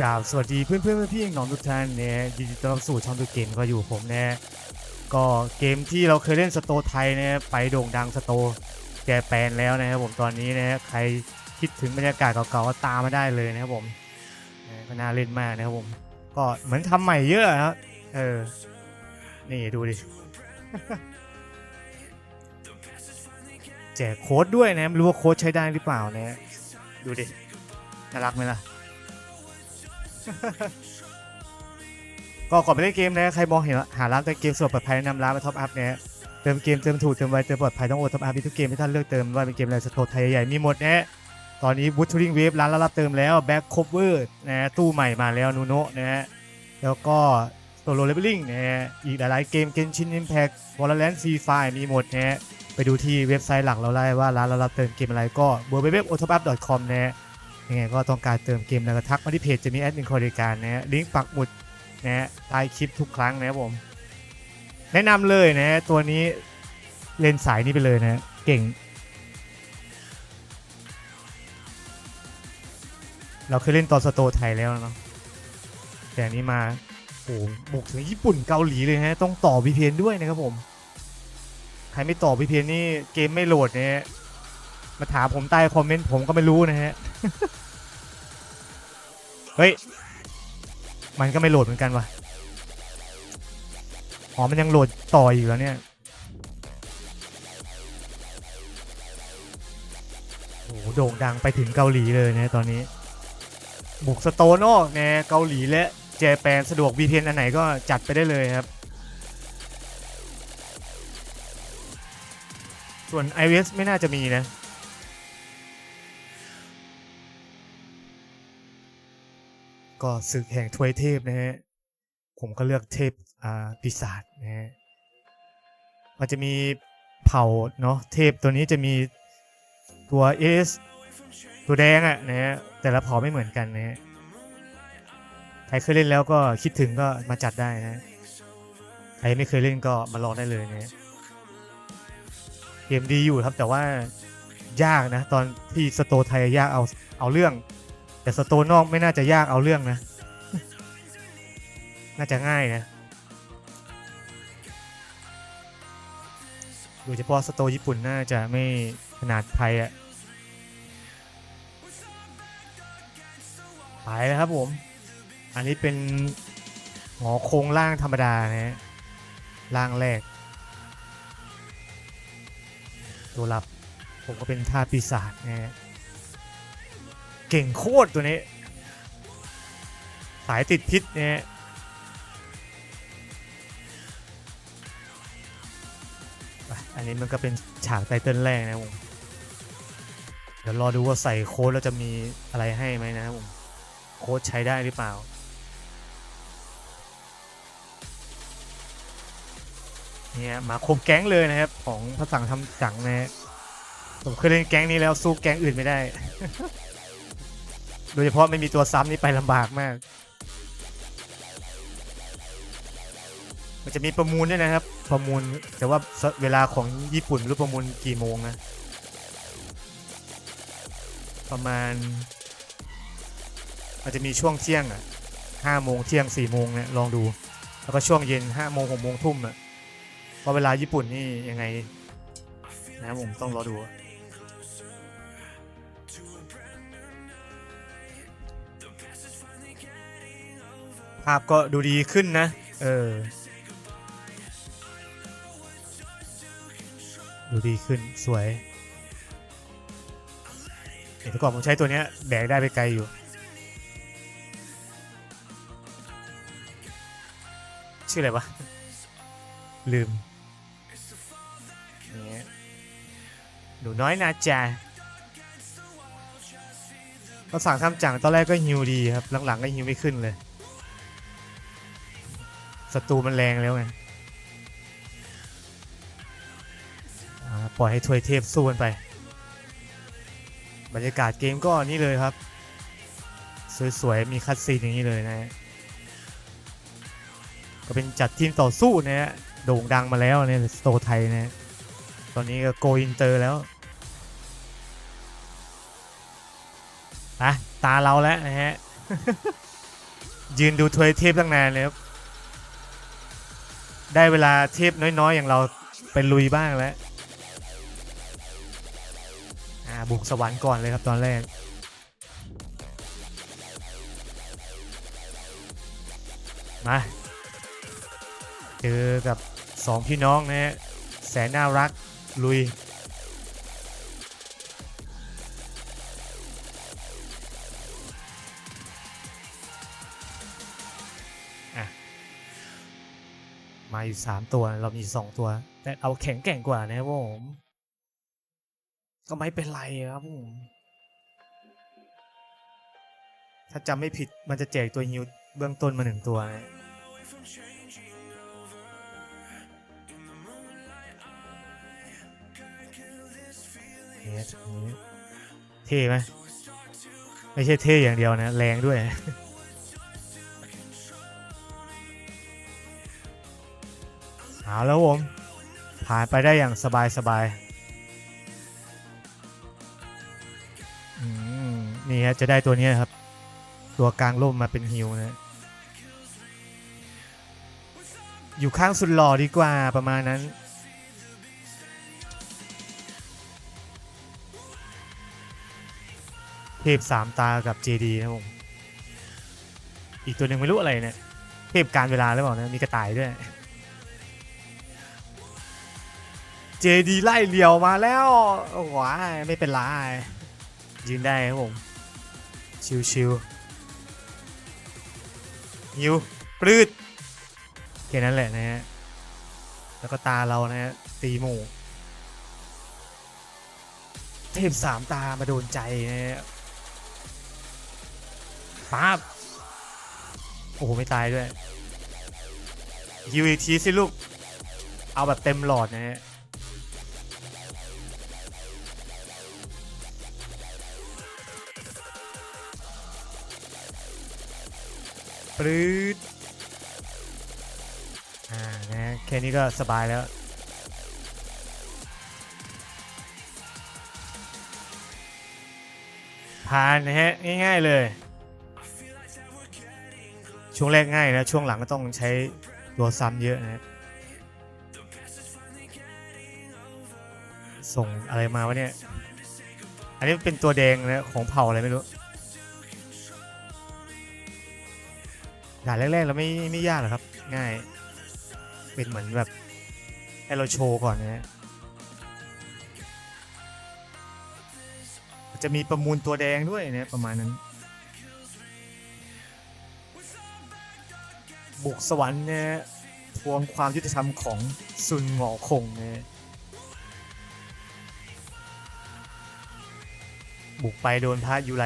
กราบสวัสดีเพื่อนเพื่อนๆพี่ๆน้องทุกท่านเนี่ยยินดีต้อนรับสู่ช่องตัวเกมก็อยู่ผมเนี่ยก็เกมที่เราเคยเล่นสโตไทยเนี่ยไปโด่งดังสโตแกแปลนแล้วนะครับผมตอนนี้นะใครคิดถึงบรรยากาศเก่าๆก็ตามมาได้เลยนะครับผมก็น่าเล่นมากนะครับผม ก็เหมือนทำใหม่เยอะครับเออนี่ดูดิแจกโค้ดด้วยนะไม่รู้ว่าโค้ดใช้ได้หรือเปล่านะดูดิน่ารักไหมล่ะ ก็ก่อนไปเล่นเกมนะใครมองเห็นหาร้านเติมเกมสดปลอดภัยแนะนำร้านมาท็อปอัพนะฮะเติมเกมเติมถูกเติมไวเติมปลอดภัยต้องโอท็อปอัพมีทุกเกมที่ท่านเลือกเติมไว่าเป็นเกมอะไรสโตร์ไทยใหญ่ๆมีหมดนะฮะตอนนี้บูททูริงเวฟร้านรับเติมแล้วแบ็คคเวอร์นะฮะตู้ใหม่มาแล้วนูโนะนะฮะแล้วก็โซโลเลเวลลิ่งนะฮะอีกหลายๆเกมเกนชินอิมแพควอลเลนฟรีไฟมีหมดนะฮะไปดูที่เว็บไซต์หลักเราได้ว่าร้านเรารับเติมเกมอะไรก็ w w w o t o p u p c o m นะฮะ ยังไงก็ต้องการเติมเกมแล้วก็ทักมาที่เพจจะมีแอดมินคอยบริการนะฮะลิงก์ปักหมุดนะฮะใต้คลิปทุกครั้งนะครับผม แนะนำเลยนะฮะตัวนี้เลนสายนี้ไปเลยนะฮะเก่ง เราเคยเล่นตอนสโตไทยแล้วเนาะแต่อันนี้มาโอ้หบุกถึงญี่ปุ่นเกาหลีเลยฮะต้องต่อ VPN ด้วยนะครับผม ใครไม่ต่อ VPN นี่เกมไม่โหลดเนะฮะมาถามผมใต้คอมเมนต์ผมก็ไม่รู้นะฮะ เฮ้ย มันก็ไม่โหลดเหมือนกันวะอ๋อมันยังโหลดต่ออยู่แล้วเนี่ยโอ้โหโด่งดังไปถึงเกาหลีเลยนะตอนนี้ บุกสโตนนอกนะเกาหลีและเจแปนสะดวก VPN อันไหนก็จัดไปได้เลยครับ ส่วน iOS ไม่น่าจะมีนะ ก็ศึกแห่งทวยเทพนะฮะผมก็เลือกเทพอ่าปีศาจนะฮะมันจะมีเผ่าเนาะเทพตัวนี้จะมีตัวเอสตัวแดงอะนะฮะแต่ละเผ่าไม่เหมือนกันนะฮะใครเคยเล่นแล้วก็คิดถึงก็มาจัดได้นะใครไม่เคยเล่นก็มาลองได้เลยนะฮะเกมดีอยู่ครับแต่ว่ายากนะ ตอนที่สโตไทยยากเอาเอาเรื่อง แต่สโตร์นอกไม่น่าจะยากเอาเรื่องนะ น่าจะง่ายนะ โดยเฉพาะสโตญี่ปุ่นน่าจะไม่ขนาดไทยอะไปแล้วครับผม อันนี้เป็นหอโครงล่างธรรมดานะฮะล่างแรก ตัวรับผมก็เป็นท่าปีศาจนะฮะ เก่งโคตรตัวนี้ สายติดพิษเนี่ยอันนี้มันก็เป็นฉากไตเติ้ลแรกนะผมเดี๋ยวรอดูว่าใส่โค้ดแล้วจะมีอะไรให้ไหมนะผมโค้ดใช้ได้หรือเปล่า เนี่ยมาคบแก๊งเลยนะครับ ของพระสังทำจังนะผมเคยเล่นแก๊งนี้แล้วสู้แก๊งอื่นไม่ได้ โดยเฉพาะไม่มีตัวซ้ำนี่ไปลำบากมาก มันจะมีประมูลด้วยนะครับ ประมูลแต่ว่าเวลาของญี่ปุ่นรู้ประมูลกี่โมงนะ ประมาณ มันจะมีช่วงเที่ยงอะห้าโมงเที่ยงสี่โมงเนี่ยลองดู แล้วก็ช่วงเย็นห้าโมงหกโมงทุ่มอะเพราะเวลาญี่ปุ่นนี่ยังไง นะครับผมต้องรอดู ภาพก็ดูดีขึ้นนะ เออ ดูดีขึ้นสวยเห็นแต่ก่อนผมใช้ตัวเนี้ยแบกได้ไปไกลอยู่ ชื่ออะไรวะ ลืมอย่หนูน้อยนาจาก็สั่งทำจังตอนแรกก็ฮิวดีครับ หลังๆก็ฮิวไม่ขึ้นเลย ศัตรูมันแรงแล้วไงปล่อยให้ถวยเทพสู้กันไป บรรยากาศเกมก็นี่เลยครับ สวยๆ มีคัดซีนอย่างนี้เลยนะฮะก็เป็นจัดทีมต่อสู้นะฮะโด่งดังมาแล้วเนี่ยสโตไทยนะฮะตอนนี้ก็โกอินเตอร์แล้วอะตาเราแล้วนะฮะ ยืนดูทวยเทพตั้งนานเลยครับ ได้เวลาเทพน้อยๆ อย่างเราไปลุยบ้างแล้วอ่าบุกสวรรค์ก่อนเลยครับตอนแรก มา เจอกับสองพี่น้องนะฮะแสนน่ารักลุย มาอยู่สามตัวเรามีสองตัว แต่เอาแข็งแกร่งกว่านะครับผมก็ไม่เป็นไรครับผมถ้าจำไม่ผิดมันจะแจกตัวฮิวเบื้องต้นมาหนึ่งตัวนะเนี่ยเท่ไหมไม่ใช่เท่อย่างเดียวนะ แรงด้วย เอาแล้วผม ผ่านไปได้อย่างสบายสบายๆนี่ฮะจะได้ตัวนี้ครับ ตัวกลางร่มมาเป็นฮิวนะอยู่ข้างสุดหล่อดีกว่าประมาณนั้น เทพสามตากับเจดีนะผมอีกตัวหนึ่งไม่รู้อะไรเนี่ยเทพการเวลาหรือเปล่านะมีกระต่ายด้วย เจดีไล่เหลียวมาแล้วว้าไม่เป็นไรยืนได้ครับผม ชิวๆยิวปลืดแค่นั้นแหละนะฮะ แล้วก็ตาเรานะฮะ ตีหมู่เทพสามตามาโดนใจนะฮะป๊าบโอ้โห ไม่ตายด้วยยิวอีกทีสิลูก เอาแบบเต็มหลอดนะฮะ ปรื๊ดอ่านะฮะแค่นี้ก็สบายแล้ว ผ่านนะฮะ ง่ายๆเลย ช่วงแรกง่ายนะ ช่วงหลังก็ต้องใช้ตัวซ้ำเยอะนะฮะส่งอะไรมาวะเนี่ย อันนี้เป็นตัวแดงนะ ของเผ่าอะไรไม่รู้ ด่านแรกๆเราไม่ไม่ยากหรอกครับ ง่าย เป็นเหมือนแบบให้เราโชว์ก่อนนะฮะจะมีประมูลตัวแดงด้วยนะประมาณนั้น บุกสวรรค์นะฮะทวงความยุติธรรมของซุนหงอคงนะฮะบุกไปโดนพระยูไร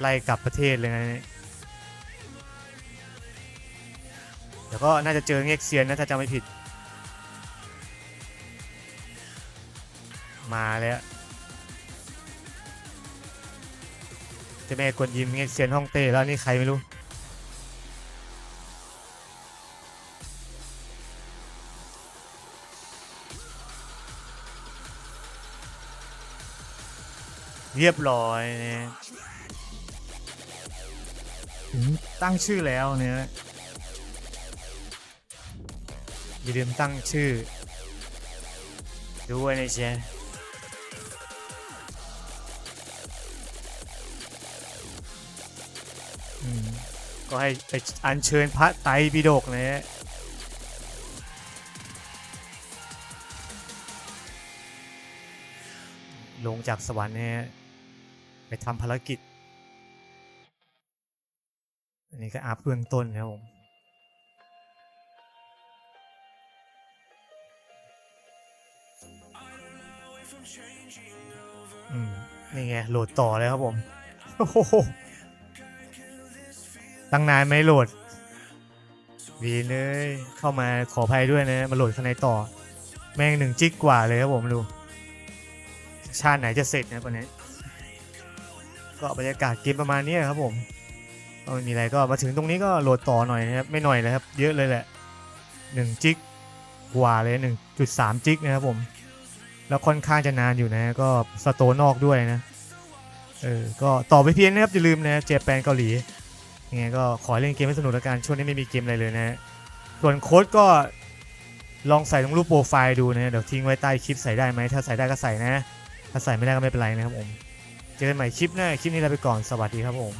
ไล่กลับประเทศเลยนะ เนี่ยเดี๋ยวก็น่าจะเจอเง็กเซียนนะถ้าจำไม่ผิด มาแล้วเจะแม่กวนยิมเง็กเซียนฮ่องเต้แล้วนี่ใครไม่รู้เรียบร้อยนะถึงตั้งชื่อแล้วเนี่ย อย่าลืมตั้งชื่อ ด้วยนะเชฟอืมก็ให้ไปอัญเชิญพระไตรปิฎกนะฮะลงจากสวรรค์เนี่ยไปทำภารกิจ อันนี้ก็อัพเบื้องต้นครับผม อืมนี่ไงโหลดต่อเลยครับผมโอ้โหตั้งนานไม่โหลดวีนเลยเข้ามาขออภัยด้วยนะ มาโหลดข้างในต่อ แม่งหนึ่งจิกกว่าเลยครับผมดู ชาติไหนจะเสร็จนะวันนี้ ก็บรรยากาศเกมประมาณนี้ครับผมก็ไม่มีอะไรก็มาถึงตรงนี้ก็โหลดต่อหน่อยนะครับ ไม่หน่อยเลยครับ เยอะเลยแหละหนึ่งจิกกว่าเลยหนึ่งจุดสามจิกนะครับผม แล้วค่อนข้างจะนานอยู่นะ ก็สโตนอกด้วยนะ เออ ก็ต่อไปเพียงนะครับ อย่าลืมนะเจแปนเกาหลียังไงก็ขอเล่นเกมให้สนุกล้วกันช่วงนี้ไม่มีเกมอะไรเลยนะฮะส่วนโค้ดก็ลองใส่ตรงรูปโปรไฟล์ดูนะ เดี๋ยวทิ้งไว้ใต้คลิปใส่ได้ไหม ถ้าใส่ได้ก็ใส่นะ ถ้าใส่ไม่ได้ก็ไม่เป็นไรนะครับผม เจอกันใหม่คลิปหน้า คลิปนี้ลาไปก่อน สวัสดีครับผม